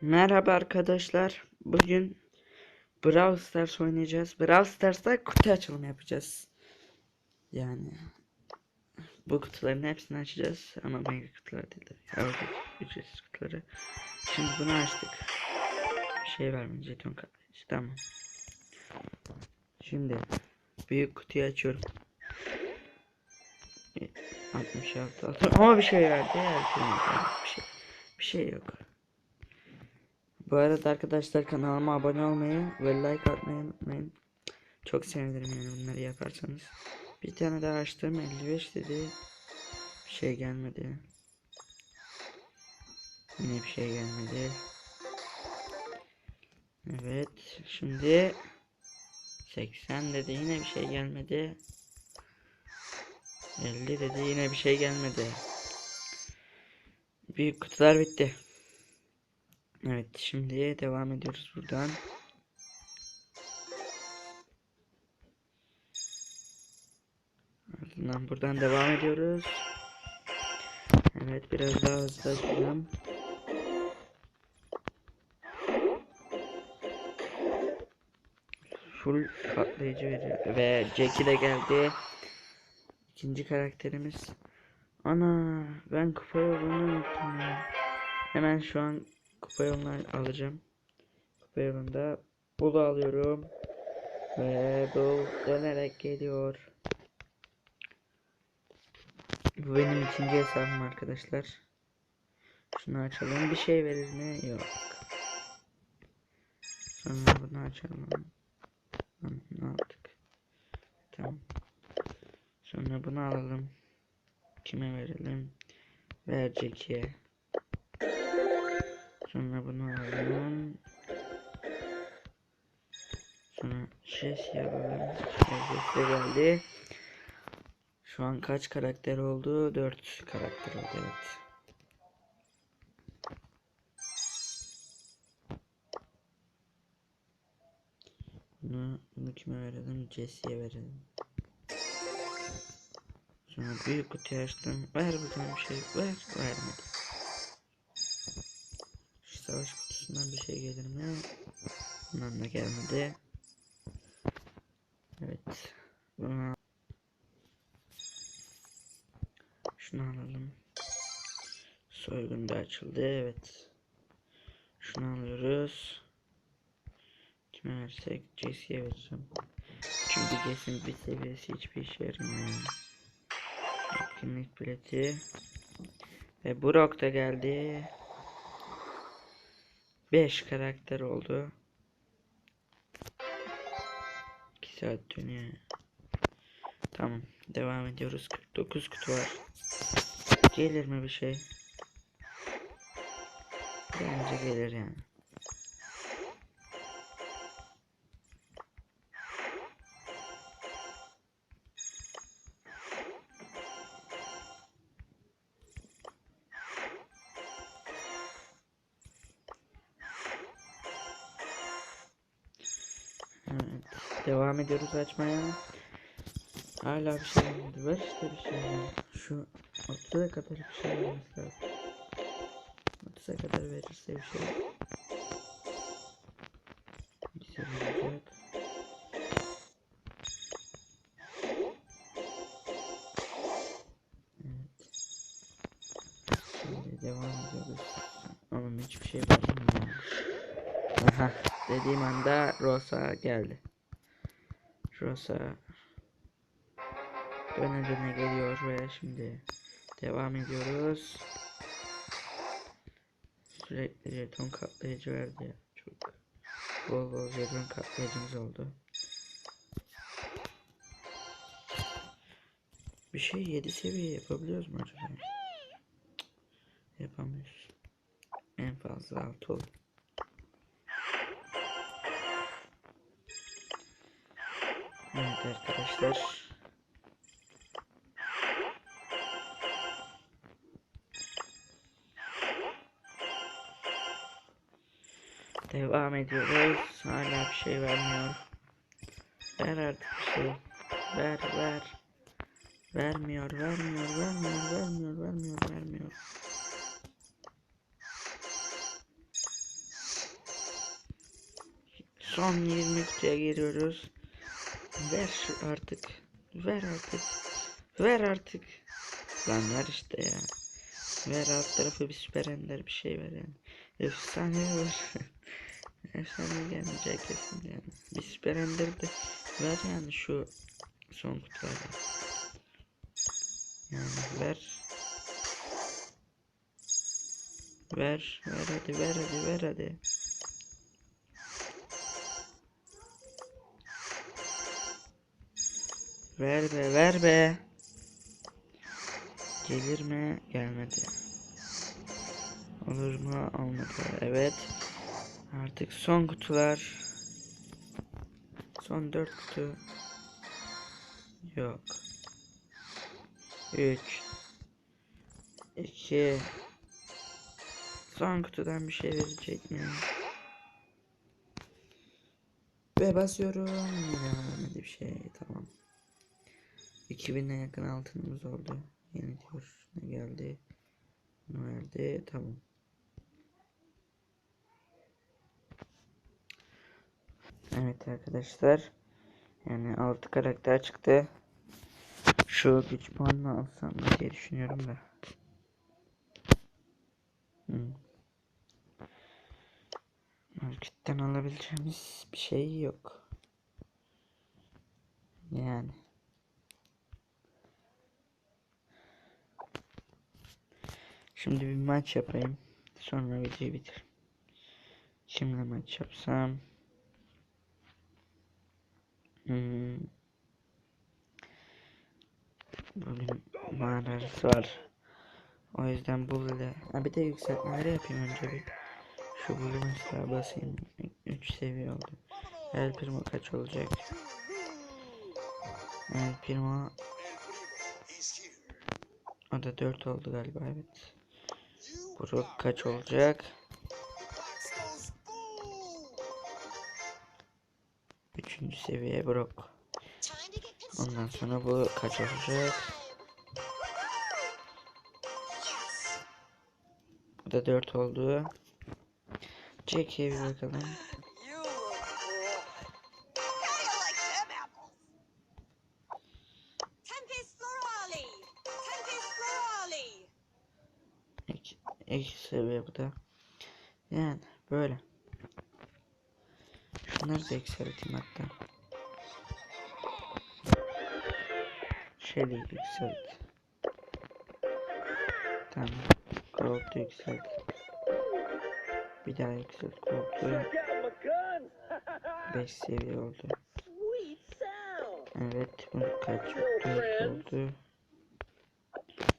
Merhaba arkadaşlar. Bugün Brawl Stars oynayacağız. Brawl Stars'ta kutu açılımı yapacağız. Yani bu kutuların hepsini açacağız ama mega kutular değil de ücretsiz kutuları. Şimdi bunu açtık. Bir şey vermedi jeton katlayıcı tamam. Şimdi büyük kutuyu açıyorum. 66 altı ama bir şey verdi. Bir şey, bir şey yok. Bu arada arkadaşlar kanalıma abone olmayı ve like atmayı unutmayın. Çok sevinirim yani bunları yaparsanız. Bir tane daha açtım 55 dedi. Bir şey gelmedi. Yine bir şey gelmedi. Evet şimdi 80 dedi yine bir şey gelmedi. 50 dedi yine bir şey gelmedi. Büyük kutular bitti. Evet şimdi devam ediyoruz buradan. Ardından buradan devam ediyoruz. Evet biraz daha hızlı açacağım. Full patlayıcı veriyor. Ve Jackie de geldi. İkinci karakterimiz. Ana ben kupa yolunu unuttum. Hemen şu an kupa yolunu alacağım. Kupa yolunda bulu alıyorum. Ve bul dönerek geliyor. Bu benim ikinci hesabım arkadaşlar. Şunu açalım. Bir şey verir mi? Yok. Sonra bunu açalım. Ne yaptık? Tamam. Sonra bunu alalım. Kime verelim? Ver Jackie'ye. Sonra bunu alalım. Sonra Jesse'yi alalım. Jesse geldi. Şu an kaç karakter oldu? 4 karakter oldu evet. Bunu, bunu kime verelim? Jesse'ye verelim. Sonra büyük kutuyu açtım. Ver bir şey. Ver. Vermedi. Savaş kutusundan bir şey gelir mi? Bundan da gelmedi. Evet. Bunu Şunu alalım. Soygun da açıldı. Evet. Şunu alıyoruz. Kime versek? Jesse'ye vereceğim. Çünkü Jesse'nin bir seviyesi hiçbir işe yaramıyor. Etkinlik bileti. Ve Brock da geldi. 5 karakter oldu. 2 saat dönüyor. Tamam. Devam ediyoruz. 49 kutu var. Gelir mi bir şey? Bence gelir yani. Devam ediyoruz açmaya. Hala bir şey olmadı. Ver işte bir şey. ya. Şu 30'a kadar bir şey olması lazım. 30'a kadar verirse bir şey. Güzel olacak. Evet. Şimdi devam ediyoruz. Ama hiçbir şey vermiyor. Aha. Dediğim anda Rosa geldi. Rosa döne döne geliyor ve şimdi devam ediyoruz. Sürekli jeton katlayıcı verdi. Çok bol bol jeton katlayıcımız oldu. Bir şey 7 seviye yapabiliyoruz mu acaba? Yapamıyoruz. En fazla 6 olur. Evet arkadaşlar. Devam ediyoruz. Hala bir şey vermiyor. Ver artık bir şey. Ver ver. Vermiyor, vermiyor, vermiyor, vermiyor, vermiyor, vermiyor. Son 20 kutuya giriyoruz. Ver şu artık. Ver artık. Ver artık. Lan ver işte ya. Ver alt tarafı bir süper ender bir şey ver yani. Efsane ver. Efsane gelmeyecek kesin yani. Bir süper ender de ver yani şu son kutularda. Yani ver. Ver, ver hadi, ver hadi, ver hadi. Ver be, ver be. Gelir mi? Gelmedi. Olur mu? Olmadı. Evet. Artık son kutular. Son dört kutu. Yok. Üç. İki. Son kutudan bir şey verecek mi? Ve basıyorum. Yine bir şey. Tamam. 2000'e yakın altınımız oldu. Yeni diyor. Ne geldi? Ne verdi? Tamam. Evet arkadaşlar. Yani 6 karakter çıktı. Şu güç puanını alsam diye düşünüyorum da. Hmm. Marketten alabileceğimiz bir şey yok. Yani. Şimdi bir maç yapayım. Sonra videoyu bitir. Kimle maç yapsam? Hmm. Bugün var. O yüzden bu ile ha bir de yükseltmeleri yapayım önce bir. Şu bulu mesela basayım. 3 seviye oldu. El primo kaç olacak? El primo o da 4 oldu galiba evet. Brook kaç olacak? Üçüncü seviye Brook. Ondan sonra bu kaç olacak? Bu da 4 oldu. Bir bakalım. İki seviye da. Yani böyle. Şunları da yükselteyim hatta. Şöyle yükselt. Tamam. Gold'u yükselt. Bir daha yükselt Gold'u. 5 seviye oldu. Evet bu kaç? 4 oldu.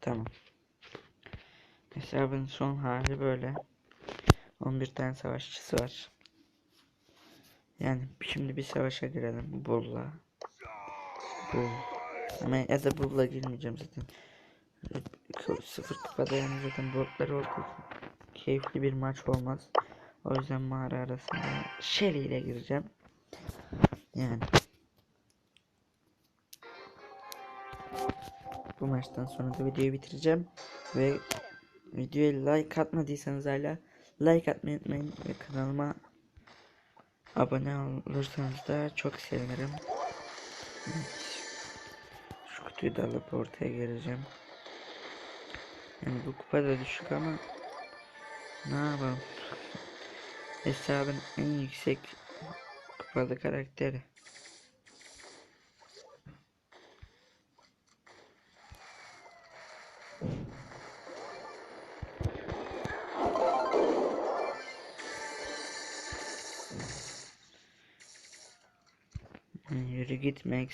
Tamam. Hesabın son hali böyle. 11 tane savaşçısı var. Yani şimdi bir savaşa girelim Bull'la. Bull. Ama ya da Bull'la girmeyeceğim zaten. Sıfır kupada yani zaten botlar oldu. Keyifli bir maç olmaz. O yüzden mağara arasında Shelly ile gireceğim. Yani. Bu maçtan sonra da videoyu bitireceğim. Ve videoya like atmadıysanız hala like atmayı unutmayın. Ve kanalıma abone olursanız da çok sevinirim. Şu kutuyu da alıp ortaya geleceğim. Yani bu kupa da düşük ama ne yapalım. Hesabın en yüksek kupalı karakteri. Git Max.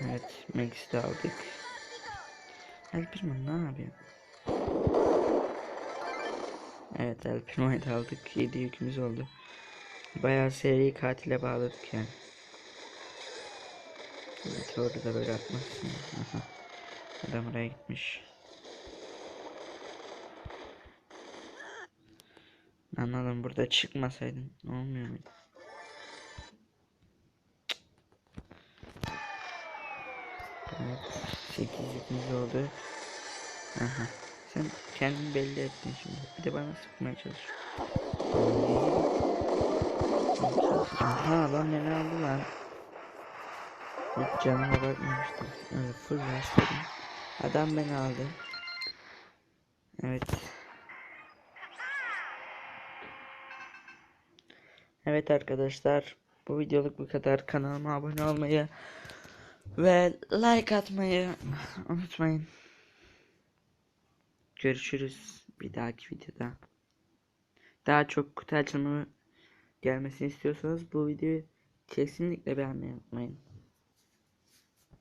Evet Max'i de aldık. El Primo ne yapıyor? Evet El Primo'yu da aldık. 7 yükümüz oldu. Bayağı seri katile bağladık yani. Evet orada da böyle atmazsın. Adam oraya gitmiş. Anladım burada çıkmasaydın olmuyor muydu? Evet 8 yükümüz oldu. Aha Sen kendini belli ettin şimdi. Bir de bana sıkmaya çalış. Ha lan beni aldı lan. Hiç canıma bakmamıştım. Öyle full başladım. Adam beni aldı. Evet. Evet arkadaşlar. Bu videoluk bu kadar. Kanalıma abone olmayı ve like atmayı unutmayın. Görüşürüz bir dahaki videoda. Daha çok kutu açılımı gelmesini istiyorsanız bu videoyu kesinlikle beğenmeyi unutmayın.